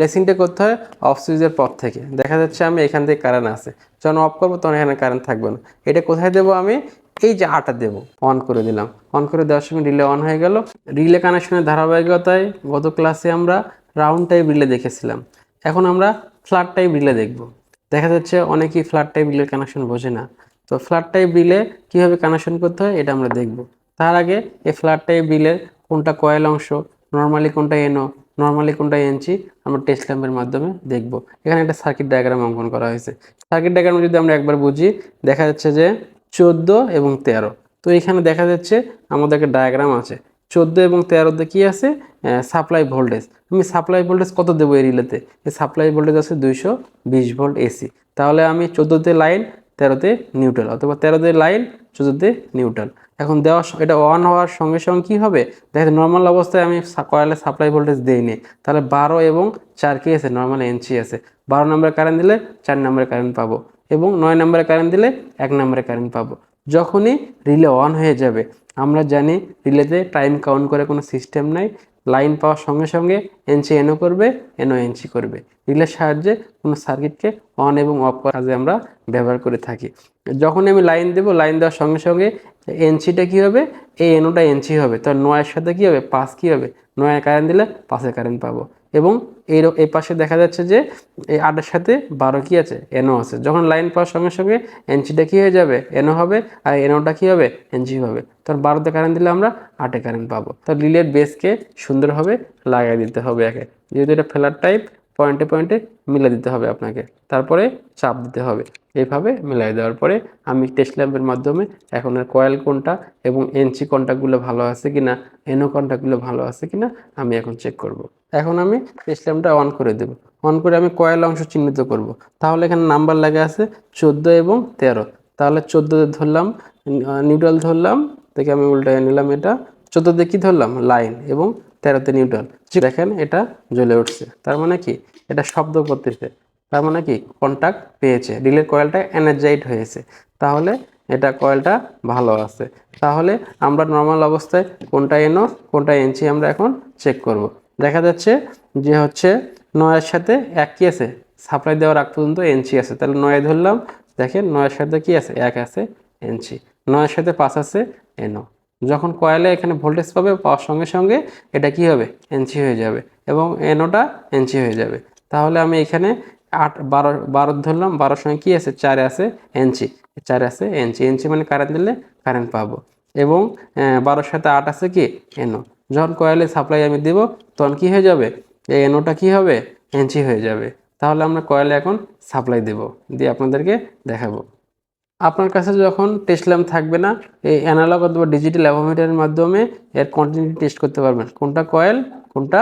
প্লেসিংটা করতে হয় অফ সুইচের পর থেকে। দেখা যাচ্ছে আমি এখান থেকে কারেন্ট আছে। যখন অফ করব তখন এখানে কারেন্ট থাকবে না। এটা কোথায় দেবো আমি? এই যে আটা দেব। অন করে দিলাম। অন করে দেওয়ার সঙ্গে রিলে অন হয়ে গেল। রিলে কানেকশনের ধারাবাহিকতায় গত ক্লাসে আমরা রাউন্ড টাইপ রিলে দেখেছিলাম। এখন আমরা ফ্ল্যাট টাইপ রিলে দেখব। দেখা যাচ্ছে অনেকেই ফ্ল্যাট টাইপ রিলের কানেকশন বোঝে না। তো ফ্ল্যাট টাইপ রিলে কীভাবে কানেকশন করতে হয় এটা আমরা দেখব। তার আগে এই ফ্ল্যাট টাইপ রিলের কোনটা কয়েল অংশ নর্মালি কোনটা এনো নর্মালি কোনটা এনচি আমরা টেস্ট ল্যাম্পের মাধ্যমে দেখব। এখানে একটা সার্কিট ডায়াগ্রাম অঙ্কন করা হয়েছে। সার্কিট ডায়াগ্রাম যদি আমরা একবার বুঝি, দেখা যাচ্ছে যে চোদ্দ এবং তেরো। তো এখানে দেখা যাচ্ছে আমাদের একটা ডায়াগ্রাম আছে। চোদ্দ এবং তেরোতে কি আছে? সাপ্লাই ভোল্টেজ আমি সাপ্লাই ভোল্টেজ কত দেবো এই রিলেতে? এই সাপ্লাই ভোল্টেজ আছে দুইশো বিশ ভোল্ট এসি তাহলে আমি চোদ্দোতে লাইন তেরোতে নিউট্রাল অথবা তেরোতে লাইন চোদ্দোতে নিউট্রাল এখন দেওয়া এটা অন হওয়ার সঙ্গে সঙ্গে কী হবে? দেখা নর্মাল অবস্থায় আমি কয়েলে সাপ্লাই ভোল্টেজ দিইনি তাহলে বারো এবং চার কি আছে? নর্মাল এনসি আছে। বারো নম্বরে কারেন্ট দিলে চার নম্বরে কারেন্ট পাবো এবং নয় নম্বরে কারেন্ট দিলে এক নম্বরে কারেন্ট পাবো। যখনই রিলে অন হয়ে যাবে, আমরা জানি রিলেতে টাইম কাউন্ট করে কোনো সিস্টেম নাই। লাইন পাওয়ার সঙ্গে সঙ্গে এনসি এনও করবে এনও এনসি করবে। রিলের সাহায্যে কোনো সার্কিটকে অন এবং অফ করার কাজে আমরা ব্যবহার করে থাকি। যখন আমি লাইন দেব লাইন দেওয়ার সঙ্গে সঙ্গে এনসিটা কী হবে? এই এনওটা এনসি হবে। তো নয়ের সাথে কী হবে? পাস কী হবে? নয় কারেন্ট দিলে পাশে কারেন্ট পাবো। এবং এই এই পাশে দেখা যাচ্ছে যে, এই আটের সাথে বারো কি আছে? এনও আছে। যখন লাইন পাওয়ার সঙ্গে সঙ্গে এনসিটা কী হয়ে যাবে? এনও হবে। আর এনওটা কী হবে? এনজি হবে। তখন বারোতে কারেন্ট দিলে আমরা আটে কারেন্ট পাবো। তো রিলের বেসকে সুন্দরভাবে লাগিয়ে দিতে হবে একে। যেহেতু এটা ফেলার টাইপ পয়েন্টে পয়েন্টে মিলে দিতে হবে আপনাকে। তারপরে চাপ দিতে হবে। এইভাবে মিলাই দেওয়ার পরে আমি টেস্ট ল্যাম্পের মাধ্যমে এখন আর কয়েল কোনটা এবং এনসি কন্ট্যাক্টগুলো ভালো আছে কিনা এনও কন্ট্যাক্টগুলো ভালো আছে কিনা আমি এখন চেক করব। এখন আমি টেস্ট ল্যাম্পটা অন করে দেব। অন করে আমি কয়েল অংশ চিহ্নিত করব। তাহলে এখানে নাম্বার লেগে আছে চোদ্দ এবং তেরো। তাহলে চোদ্দোতে ধরলাম নিউট্রাল ধরলাম থেকে আমি উল্টায় নিলাম এটা। চোদ্দোতে কি ধরলাম? লাইন এবং তেরোতে নিউট্রাল দেখেন, এটা জ্বলে উঠছে। তার মানে কি? এটা শব্দ করতেছে। তার মানে কি? কন্টাক্ট পেয়েছে। রিলের কয়েলটা এনার্জাইট হয়েছে। তাহলে এটা কয়েলটা ভালো আছে। তাহলে আমরা নর্মাল অবস্থায় কোনটা এনো কোনটা এনছি আমরা এখন চেক করব। দেখা যাচ্ছে যে হচ্ছে নয়ের সাথে এক কি আছে? সাপ্লাই দেওয়ার আগ পর্যন্ত এনসি আছে। তাহলে নয় ধরলাম। দেখেন, নয়ের সাথে কি আছে? এক আছে এনসি নয়ের সাথে পাঁচ আছে এনো যখন কয়েলে এখানে ভোল্টেজ পাবে, পাওয়ার সঙ্গে সঙ্গে এটা কি হবে? এনসি হয়ে যাবে এবং এনোটা এনসি হয়ে যাবে। তাহলে আমি এখানে আট, বারো বারো ধরলাম, বারোর সঙ্গে কী আছে? চারে আছে এনসি চারে আছে এনসি এনসি মানে কারেন্ট দিলে কারেন্ট পাবো। এবং বারোর সাথে আট আছে কি? এনো যখন কয়েলে সাপ্লাই আমি দেব, তখন কি হয়ে যাবে? এই এনোটা কি হবে? এনসি হয়ে যাবে। তাহলে আমরা কয়েলে এখন সাপ্লাই দেব। দিয়ে আপনাদেরকে দেখাবো। আপনার কাছে যখন টেস্ট ল্যাম্প থাকবে না, এই অ্যানালগ অথবা ডিজিটাল অ্যাভোমিটারের মাধ্যমে এর কন্টিনিউটি টেস্ট করতে পারবেন। কোনটা কয়েল কোনটা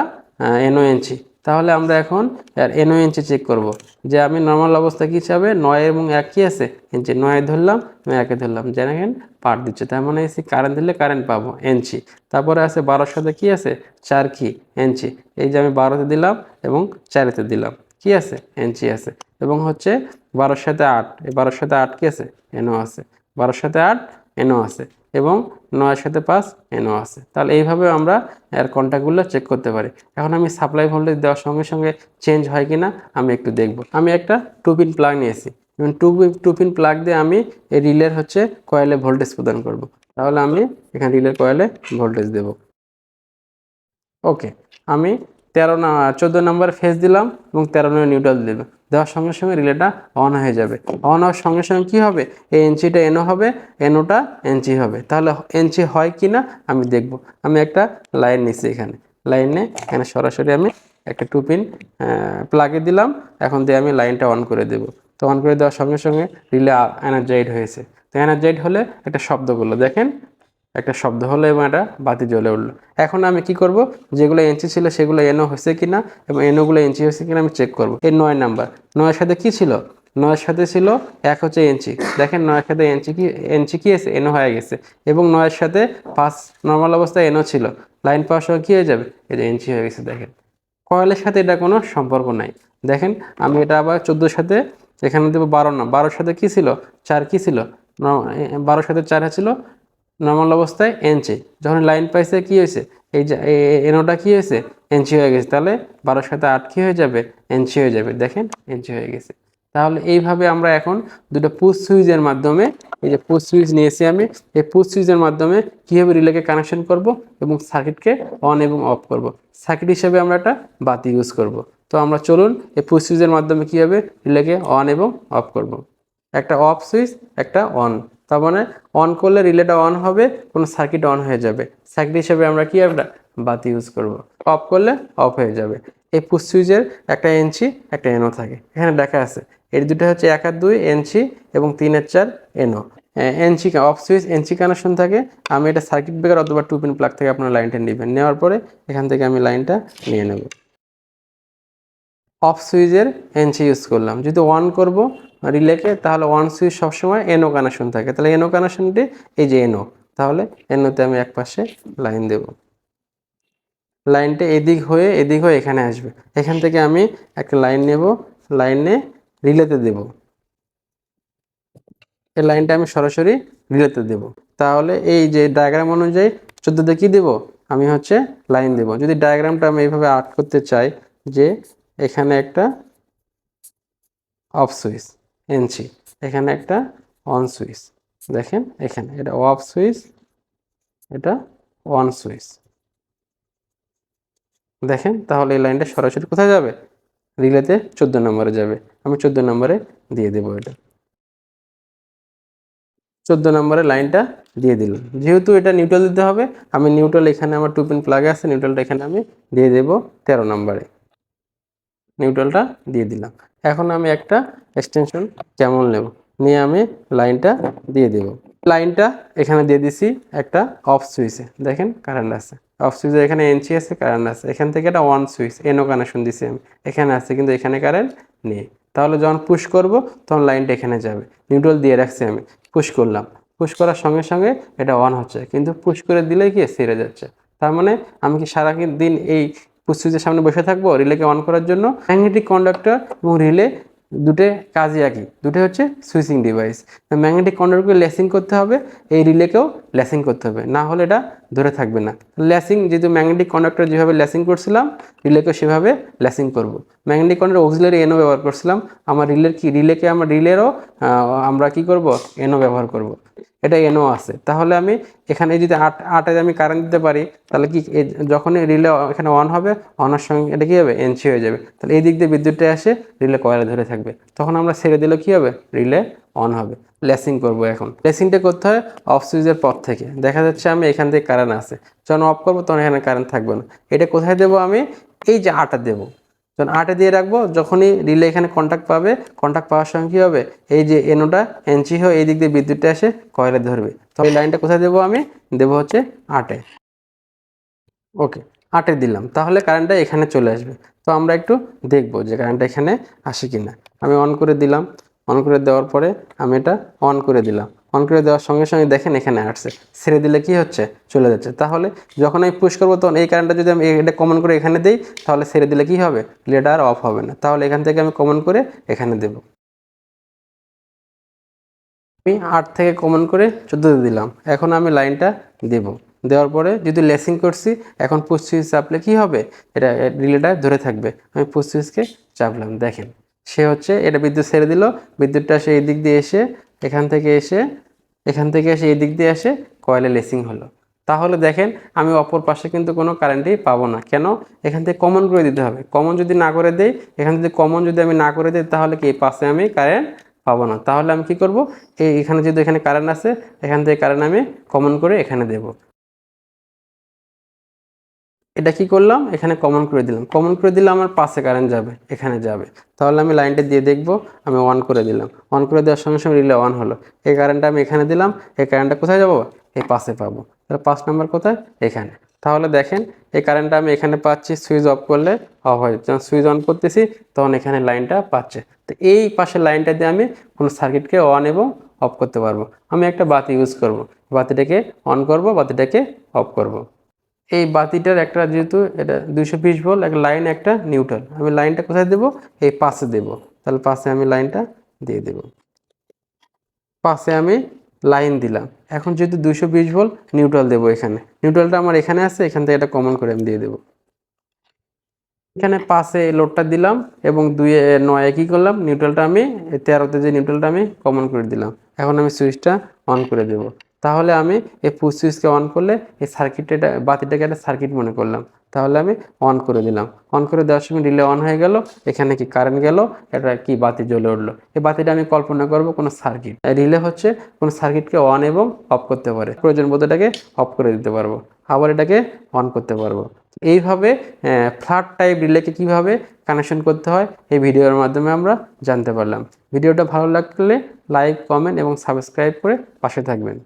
এনওএনসি তাহলে আমরা এখন এর এনওএনসি চেক করব। যে আমি নর্মাল অবস্থা কী হিসাবে নয় এবং এক কী আছে? ইঞ্চি নয় ধরলাম, আমি একে ধরলাম। দেখেন পার দিচ্ছে। তার মানে এসি কারেন্ট দিলে কারেন্ট পাবো এনসি তারপরে আছে বারোর সাথে কী আছে? চার কি? এনসি এই যে আমি বারোতে দিলাম এবং চারেতে দিলাম। কি আছে? এনচি আছে। এবং হচ্ছে বারোর সাথে আট, এই বারোর সাথে আট কি আছে? এনও আছে। বারোর সাথে আট, এনও আছে। এবং নয়ের সাথে পাঁচ, এনও আছে। তাহলে এইভাবে আমরা এর কন্ট্যাক্টগুলো চেক করতে পারি। এখন আমি সাপ্লাই ভোল্টেজ দেওয়ার সঙ্গে সঙ্গে চেঞ্জ হয় কি না আমি একটু দেখব। আমি একটা টু পিন প্লাগ নিয়েছি। এবং টু টু পিন প্লাগ দিয়ে আমি এই রিলের হচ্ছে কয়েলে ভোল্টেজ প্রদান করব। তাহলে আমি এখানে রিলের কয়েলে ভোল্টেজ দেব। ওকে আমি তেরো না, চোদ্দ নম্বর ফেস দিলাম এবং তেরো নম্বর নিউট্রাল দিলাম। দেওয়ার সঙ্গে সঙ্গে রিলেটা অন হয়ে যাবে। অন হওয়ার সঙ্গে সঙ্গে কী হবে? এই এনসিটা এনও হবে এনওটা এনসি হবে। তাহলে এনসি হয় কি না আমি দেখব। আমি একটা লাইন নিচ্ছি এখানে। লাইনে এখানে সরাসরি আমি একটা টু পিন প্লাগে দিলাম। এখন দিয়ে আমি লাইনটা অন করে দেব। তো অন করে দেওয়ার সঙ্গে সঙ্গে রিলে এনার্জাইড হয়েছে। তো এনার্জাইড হলে একটা শব্দ করল। দেখেন একটা শব্দ হলো এবং একটা বাতি জ্বলে উঠল। এখন আমি কি করব? যেগুলো এনচি ছিল সেগুলো এনো হয়েছে কিনা এবং এনোগুলো এনচি হয়েছে কিনা আমি চেক করব। এই নয় নাম্বার নয়ের সাথে কি ছিল? নয়ের সাথে ছিল এক হচ্ছে এনচি দেখেন নয়ের সাথে এনচি কি এনচি কি আছে? এনো হয়ে গেছে। এবং নয়ের সাথে পাঁচ নর্মাল অবস্থায় এনো ছিল। লাইন পাওয়ার সময় কী হয়ে যাবে? এই যে এনচি হয়ে গেছে, দেখেন। কয়েলের সাথে এটা কোনো সম্পর্ক নাই। দেখেন, আমি এটা আবার চোদ্দোর সাথে এখানে দেবো বারো না। বারোর সাথে কি ছিল? চার কি ছিল? ন- বারোর সাথে চার ছিল। নর্মাল অবস্থায় এনচি যখন লাইন পাইছে কি হয়েছে এই যে এনোটা কি হয়েছে এনচি হয়ে গেছে। তাহলে বারোর সাথে আট কি হয়ে যাবে? এনচি হয়ে যাবে। দেখেন এনচি হয়ে গেছে। তাহলে এইভাবে আমরা এখন দুটো পুশ সুইচের মাধ্যমে, এই যে পুশ সুইচ নিয়েছি আমি, এই পুশ সুইচের মাধ্যমে কীভাবে রিলেকে কানেকশন করব এবং সার্কিটকে অন এবং অফ করব? সার্কিট হিসেবে আমরা একটা বাতি ইউজ করব। তো আমরা চলুন এই পুশ সুইচের মাধ্যমে কীভাবে রিলেকে অন এবং অফ করব? একটা অফ সুইচ একটা অন তার মানে অন করলে রিলেটা অন হবে, কোনো সার্কিট অন হয়ে যাবে। সার্কিট হিসেবে আমরা কি একটা বাতি ইউজ করব। অফ করলে অফ হয়ে যাবে। এই পুশ সুইচের একটা এনচি একটা এনও থাকে। এখানে দেখা আছে এর দুটো হচ্ছে এক আর দুই এনচি এবং তিনের চার NO NC off switch NC connection থাকে। আমি এটা সার্কিট ব্রেকার অথবা টু পিন প্লাগ থেকে আপনার লাইনটা নেবেন। নেওয়ার পরে এখান থেকে আমি লাইনটা নিয়ে নেব। অফ সুইচের এনসি ইউজ করলাম। যদি অন করব রিলেকে তাহলে ওয়ান সুইচ সবসময় এনও কানেকশন থাকে। তাহলে এনও কানেকশনটি এই যে এনও তাহলে এনওতে আমি এক পাশে লাইন দেব। লাইনটা এদিক হয়ে এদিক হয়ে এখানে আসবে। এখান থেকে আমি একটা লাইন নেব। লাইনে রিলেতে দেব। এই লাইনটা আমি সরাসরি রিলেতে দেব। তাহলে এই যে ডায়াগ্রাম অনুযায়ী চোদ্দোতে কী দেব? আমি হচ্ছে লাইন দেব। যদি ডায়াগ্রামটা আমি এইভাবে আর্ট করতে চাই যে এখানে একটা অফ সুইচ এনসি এখানে একটা অন সুইচ। দেখেন এখানে এটা অফ সুইচ, এটা অন সুইচ। দেখেন, তাহলে এই লাইনটা সরাসরি কোথায় যাবে? রিলেতে চোদ্দ নম্বরে যাবে। আমি চোদ্দ নম্বরে দিয়ে দেবো এটা। চোদ্দ নম্বরে লাইনটা দিয়ে দিলাম। যেহেতু এটা নিউট্রাল দিতে হবে, আমি নিউট্রাল এখানে আমার টু পিন প্লাগে আছে নিউট্রালটা এখানে আমি দিয়ে দেবো তেরো নম্বরে। নিউট্রালটা দিয়ে দিলাম। এখন আমি একটা এক্সটেনশন কেমন নেব? নিয়ে আমি লাইনটা দিয়ে দেব। লাইনটা এখানে দিয়ে দিছি একটা অফ সুইচে দেখেন কারেন্ট আছে। অফ সুইচে এখানে এনচি আছে কারেন্ট আছে। এখান থেকে একটা ওয়ান সুইচ এনও কানেকশন দিছি আমি। এখানে আছে কিন্তু এখানে কারেন্ট নেই। তাহলে যখন পুশ করব, তখন লাইনটা এখানে যাবে। নিউট্রাল দিয়ে রাখছি আমি। পুশ করলাম। পুশ করার সঙ্গে সঙ্গে এটা অন হচ্ছে। কিন্তু পুশ করে দিলে কি, সেরে যাচ্ছে। তার মানে আমি কি সারা দিন এই সুইচের সামনে বসে থাকব রিলেকে অন করার জন্য। ম্যাগনেটিক কন্ডাক্টর এবং রিলে দুটো কাজই একই। দুটো হচ্ছে সুইচিং ডিভাইস ম্যাগনেটিক কন্ডাক্টরকে লেসিং করতে হবে, এই রিলেকেও লেসিং করতে হবে। না হলে এটা ধরে থাকবে না। লেসিং যেহেতু ম্যাগনেটিক কন্ডাক্টর যেভাবে লেসিং করছিলাম রিলেকেও সেভাবে লেসিং করব। ম্যাগনেটিক কন্ডাক্টর অক্সিলারি এনও ব্যবহার করছিলাম। আমার রিলের কি রিলেকে আমার রিলেরও আমরা কি করব? এনও ব্যবহার করব। এটা এনও আছে। তাহলে আমি এখানে যদি আট, আটে আমি কারেন্ট দিতে পারি, তাহলে কি যখনই রিলে এখানে অন হবে অনের সঙ্গে এটা কী হবে? এনসি হয়ে যাবে। তাহলে এই দিক দিয়ে বিদ্যুৎটা এসে রিলে কয়েলে ধরে থাকবে। তখন আমরা ছেড়ে দিলে কী হবে? রিলে অন হবে। লেসিং করব এখন। লেসিংটা করতে হয় অফ সুইচের পর থেকে। দেখা যাচ্ছে আমি এখান থেকে কারেন্ট আছে। যখন অফ করব, তখন এখানে কারেন্ট থাকবে না। এটা কোথায় দেবো আমি? এই যে আটা দেবো। যখন আটে দিয়ে রাখব। যখনই রিলে এখানে কন্ট্যাক্ট পাবে কন্ট্যাক্ট পাওয়ার সঙ্গে কী হবে? এই যে এনোটা এনচি হয়ে এই দিক দিয়ে বিদ্যুৎটা এসে কয়েলে ধরবে। তো এই লাইনটা কোথায় দেবো আমি? দেবো হচ্ছে আটে ওকে আটে দিলাম। তাহলে কারেন্টটা এখানে চলে আসবে। তো আমরা একটু দেখব যে কারেন্টটা এখানে আসে কি না আমি অন করে দিলাম। অন করে দেওয়ার পরে আমি এটা অন করে দিলাম। অন করে দেওয়ার সঙ্গে সঙ্গে দেখেন এখানে আসছে। ছেড়ে দিলে কি হচ্ছে? চলে যাচ্ছে। তাহলে যখন আমি পুশ করব, তখন এই কারেন্টটা যদি আমি এটা কমন করে এখানে দিই, তাহলে ছেড়ে দিলে কি হবে? রিলেটা আর অফ হবে না। তাহলে এখান থেকে আমি কমন করে এখানে দেব। আমি আট থেকে কমন করে চোদ্দোতে দিলাম। এখন আমি লাইনটা দেব। দেওয়ার পরে যদি লেসিং করছি, এখন পুশ সুইচ চাপলে কি হবে? এটা রিলেটা ধরে থাকবে। আমি পুশ সুইচকে চাপলাম। দেখেন, সে হচ্ছে, এটা বিদ্যুৎ ছেড়ে দিল। বিদ্যুৎটা সে এই দিক দিয়ে এসে এখান থেকে এসে, এখান থেকে এসে এই দিক দিয়ে এসে কয়েলে লেসিং হলো। তাহলে দেখেন, আমি অপর পাশে কিন্তু কোনো কারেন্টই পাবো না। কেন? এখান থেকে কমন করে দিতে হবে। কমন যদি না করে দেই, এখান থেকে কমন যদি আমি না করে দিই, তাহলে কি পাশে আমি কারেন্ট পাবো না। তাহলে আমি কি করব? এই এখানে যদি এখানে কারেন্ট আছে, এখান থেকে কারেন্ট আমি কমন করে এখানে দেব। এটা কি করলাম? এখানে কমন করে দিলাম। কমন করে দিলে আমার পাশে কারেন্ট যাবে, এখানে যাবে। তাহলে আমি লাইনটা দিয়ে দেখব, আমি অন করে দিলাম। অন করে দেওয়ার সঙ্গে সঙ্গে রিলে অন হলো। এই কারেন্টটা আমি এখানে দিলাম, এই কারেন্টটা কোথায় যাব? এই পাশে পাবো। তাহলে পাঁচ নাম্বার কোথায়? এখানে। তাহলে দেখেন, এই কারেন্টটা আমি এখানে পাচ্ছি সুইচ অফ করলে অফ হয় যখন সুইচ অন করতেছি, তখন এখানে লাইনটা পাচ্ছে। তো এই পাশের লাইনটা দিয়ে আমি কোনো সার্কিটকে অন এবং অফ করতে পারব। আমি একটা বাতি ইউজ করব। বাতিটাকে অন করব, বাতিটাকে অফ করব। এই বাতিটার একটা যেহেতু এটা দুইশো বিশ ভোল্ট, একটা লাইন, একটা নিউট্রাল। আমি লাইনটা কোথায় দেব? এই পাশে দেব। তাহলে পাশে আমি লাইনটা দিয়ে দেব। পাশে আমি লাইন দিলাম। এখন যেহেতু দুশো বিশ ভোল্ট, নিউট্রাল দেবো এখানে। নিউট্রালটা আমার এখানে আছে, এখান থেকে এটা কমন করে আমি দিয়ে দেবো। এখানে পাশে লোডটা দিলাম এবং দুয়ে নয় কী করলাম? নিউট্রালটা আমি তেরোতে যে নিউট্রালটা আমি কমন করে দিলাম। এখন আমি সুইচটা অন করে দেব। তাহলে আমি এই পুশ সুইচকে অন করলে এই সার্কিটটা বাতিটাকে একটা সার্কিট মনে করলাম। তাহলে আমি অন করে দিলাম। অন করে দেওয়ার সময় রিলে অন হয়ে গেল, এখানে কি কারেন্ট গেল, এটা কি বাতি জ্বলে উঠল। এই বাতিটা আমি কল্পনা করব কোনো সার্কিট রিলে হচ্ছে কোনো সার্কিটকে অন এবং অফ করতে পারে। প্রয়োজন বোধ এটাকে অফ করে দিতে পারব। আবার এটাকে অন করতে পারব। এইভাবে ফ্ল্যাট টাইপ রিলেকে কীভাবে কানেকশন করতে হয়, এই ভিডিওর মাধ্যমে আমরা জানতে পারলাম। ভিডিওটা ভালো লাগলে লাইক কমেন্ট এবং সাবস্ক্রাইব করে পাশে থাকবেন।